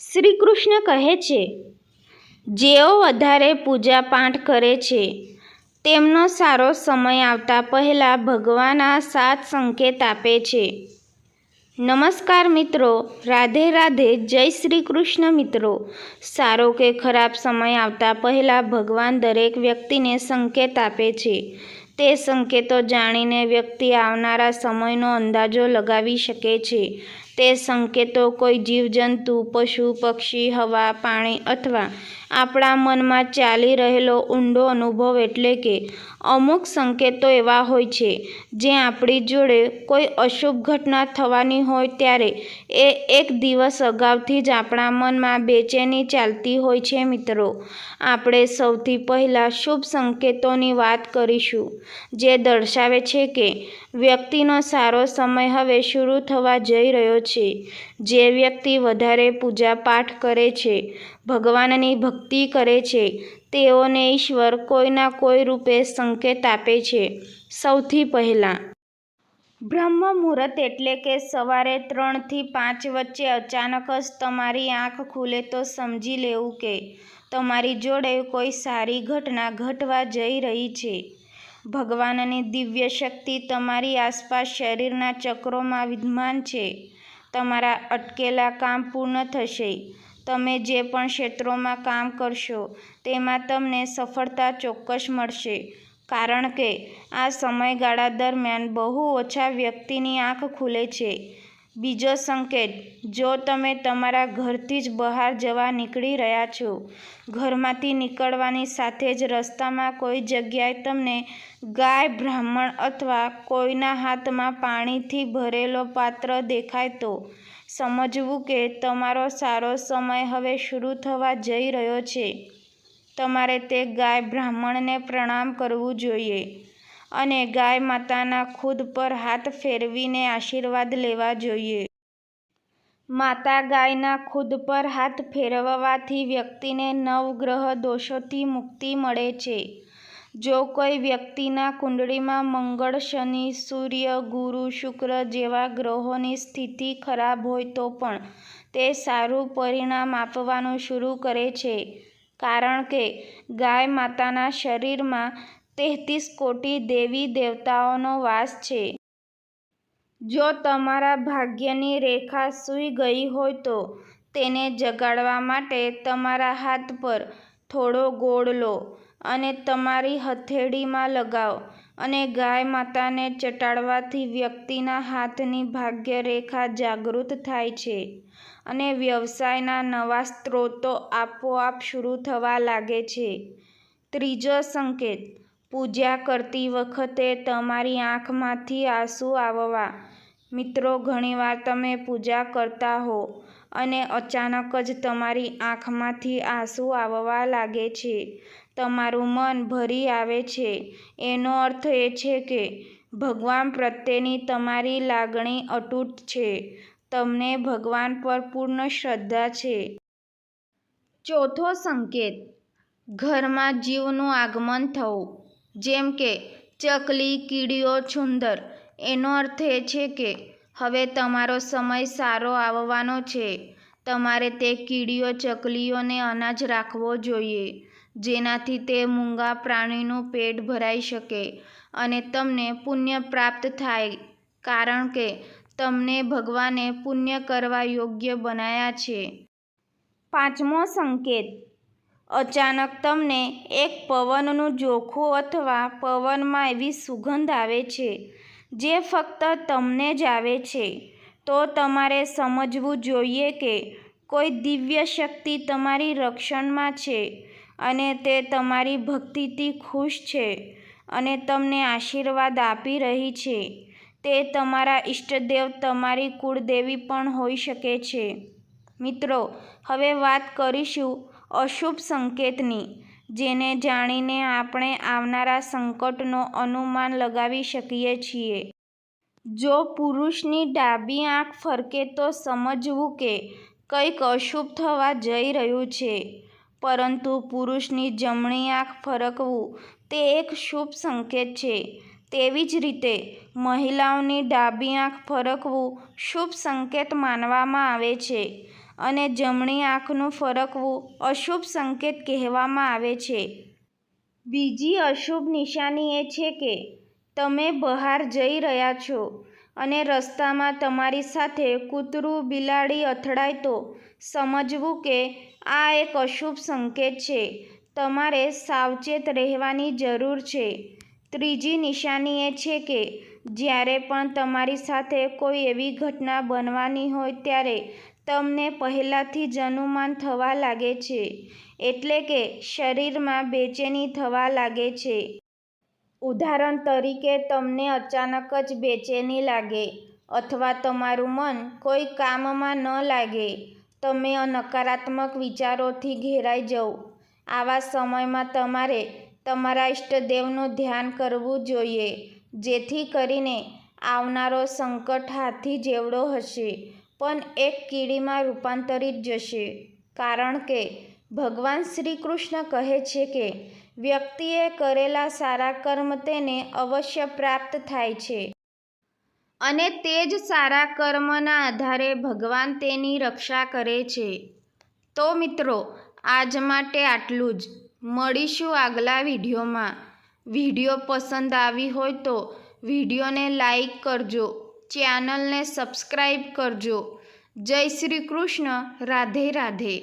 શ્રી કૃષ્ણ કહે છે, જેઓ વધારે પૂજા પાઠ કરે છે, તેમનો સારો સમય આવતા પહેલાં ભગવાન આ સાત સંકેત આપે છે. નમસ્કાર મિત્રો, રાધે રાધે, જય શ્રી કૃષ્ણ મિત્રો. સારો કે ખરાબ સમય આવતા પહેલાં ભગવાન દરેક વ્યક્તિને સંકેત આપે છે. તે સંકેતો જાણીને વ્યક્તિ આવનારા સમયનો અંદાજો લગાવી શકે છે. તે સંકેતો કોઈ જીવજંતુ, પશુ, પક્ષી, હવા, પાણી અથવા આપણા મનમાં ચાલી રહેલો ઊંડો અનુભવ એટલે કે અમુક સંકેતો એવા હોય છે જે આપણી જોડે કોઈ અશુભ ઘટના થવાની હોય ત્યારે એ એક દિવસ અગાઉથી જ આપણા મનમાં બેચેની ચાલતી હોય છે મિત્રો. આપણે સૌથી પહેલાં શુભ સંકેતોની વાત કરીશું, જે દર્શાવે છે કે વ્યક્તિનો સારો સમય હવે શરૂ થવા જઈ રહ્યો છે. જે વ્યક્તિ વધારે પૂજા પાઠ કરે છે, ભગવાનની ભક્તિ કરે છે, તેઓને ઈશ્વર કોઈના કોઈ રૂપે સંકેત આપે છે. સૌથી પહેલાં, બ્રહ્મ મુહૂર્ત એટલે કે સવારે ત્રણથી પાંચ વચ્ચે અચાનક જ તમારી આંખ ખુલે તો સમજી લેવું કે તમારી જોડે કોઈ સારી ઘટના ઘટવા જઈ રહી છે. ભગવાનની દિવ્ય શક્તિ તમારી આસપાસ શરીરના ચક્રોમાં વિદ્યમાન છે. તમારા અટકેલા કામ પૂર્ણ થશે. તમે જે પણ ક્ષેત્રોમાં કામ કરશો, તેમાં તમને સફળતા ચોક્કસ મળશે. કારણ કે, આ સમયગાળા દરમિયાન બહુ ઓછા વ્યક્તિની આંખ ખુલે છે. બીજો સંકેત, જો તમે તમારા ઘરથી જ બહાર જવા નીકળી રહ્યા છો, ઘરમાંથી નીકળવાની સાથે જ રસ્તામાં કોઈ જગ્યાએ તમને ગાય, બ્રાહ્મણ અથવા કોઈના હાથમાં પાણીથી ભરેલો પાત્ર દેખાય તો સમજવું કે તમારો સારો સમય હવે શરૂ થવા જઈ રહ્યો છે. તમારે તે ગાય, બ્રાહ્મણને પ્રણામ કરવું જોઈએ. અને ગાય માતાના ખુદ પર હાથ ફેરવીને આશીર્વાદ લેવા જોઈએ. માતા ગાયના ખુદ પર હાથ ફેરવવાથી વ્યક્તિને નવગ્રહ દોષોથી મુક્તિ મળે છે. જો કોઈ વ્યક્તિના કુંડળીમાં મંગળ, શનિ, સૂર્ય, ગુરુ, શુક્ર જેવા ગ્રહોની સ્થિતિ ખરાબ હોય તો પણ તે સારું પરિણામ આપવાનું શરૂ કરે છે. કારણ કે ગાય માતાના શરીરમાં તેત્રીસ કોટી દેવી દેવતાઓનો વાસ છે. જો તમારા ભાગ્યની રેખા સૂઈ ગઈ હોય તો તેને જગાડવા માટે તમારા હાથ પર થોડો ગોળ લો અને તમારી હથેળીમાં લગાવો અને ગાય માતાને ચટાડવાથી વ્યક્તિના હાથની ભાગ્ય રેખા જાગૃત થાય છે અને વ્યવસાયના નવા સ્ત્રોતો આપોઆપ શરૂ થવા લાગે છે. ત્રીજો સંકેત પૂજા કરતી વખતે તમારી આંખમાંથી આંસુ આવવા. મિત્રો, ઘણીવાર તમે પૂજા કરતા હો અને અચાનક જ તમારી આંખમાંથી આંસુ આવવા લાગે છે. તમારું મન ભરી આવે છે. એનો અર્થ એ છે કે ભગવાન પ્રત્યેની તમારી લાગણી અતૂટ છે. તમને ભગવાન પર પૂર્ણ શ્રદ્ધા છે. ચોથો સંકેત. ઘરમાં જીવનું આગમન થવું. જેમ કે, ચકલી, કીડીઓ, છુંદર. એનો અર્થ એ છે કે, હવે તમારો સમય સારો આવવાનો છે. તમારે તે કીડીઓ, ચકલીઓને અનાજ રાખવો જોઈએ, જેનાથી તે મૂંગા પ્રાણીનું પેટ ભરાઈ શકે અને તમને પુણ્ય પ્રાપ્ત થાય. કારણ કે, તમને ભગવાને પુણ્ય કરવા યોગ્ય બનાવ્યા છે. પાંચમો સંકેત. અચાનક તમને એક પવનનું જોખું અથવા પવનમાં એવી સુગંધ આવે છે, જે ફક્ત તમને જ આવે છે. તો તમારે સમજવું જોઈએ કે કોઈ દિવ્ય શક્તિ તમારી રક્ષણમાં છે અને તે તમારી ભક્તિથી ખુશ છે અને તમને આશીર્વાદ આપી રહી છે. તે તમારા ઈષ્ટદેવ તમારી કુળદેવી પણ હોઈ શકે છે. મિત્રો, હવે વાત કરીશું અશુભ સંકેતની, જેને જાણીને આપણે આવનારા સંકટનો અનુમાન લગાવી શકીએ છીએ. જો પુરુષની ડાબી આંખ ફરકે તો સમજવું કે કંઈક અશુભ થવા જઈ રહ્યું છે. પરંતુ પુરુષની જમણી આંખ ફરકવું તે એક શુભ સંકેત છે. તેવી જ રીતે મહિલાઓની ડાબી આંખ ફરકવું શુભ સંકેત માનવામાં આવે છે. અને જમણી આંખનું ફરકવું અશુભ સંકેત કહેવામાં આવે છે. બીજી અશુભ નિશાની એ છે કે, તમે બહાર જઈ રહ્યા છો અને રસ્તામાં તમારી સાથે કૂતરું બિલાડી અથડાય તો સમજવું કે આ એક અશુભ સંકેત છે. તમારે સાવચેત રહેવાની જરૂર છે. ત્રીજી નિશાની એ છે કે, જ્યારે પણ તમારી સાથે કોઈ એવી ઘટના બનવાની હોય ત્યારે તમને પહેલાંથી જ અનુમાન થવા લાગે છે, એટલે કે શરીરમાં બેચેની થવા લાગે છે. ઉદાહરણ તરીકે, તમને અચાનક જ બેચેની લાગે અથવા તમારું મન કોઈ કામમાં ન લાગે, તમે નકારાત્મક વિચારોથી ઘેરાઈ જાવ. આવા સમયમાં તમારે તમારા ઈષ્ટદેવનું ધ્યાન કરવું જોઈએ, જેથી કરીને આવનારો સંકટ હાથી જેવડો હશે. પણ એક કીડીમાં રૂપાંતરિત જશે. કારણ કે, ભગવાન શ્રી કૃષ્ણ કહે છે કે, વ્યક્તિએ કરેલા સારા કર્મ તેને અવશ્ય પ્રાપ્ત થાય છે. અને તે જ સારા કર્મના આધારે ભગવાન તેની રક્ષા કરે છે. તો મિત્રો, આજ માટે આટલું જ. મળીશું આગલા વિડીયોમાં. વીડિયો પસંદ આવી હોય તો વિડીયોને લાઈક કરજો. ચેનલને સબસ્ક્રાઈબ કરજો. જય શ્રી કૃષ્ણ. રાધે રાધે.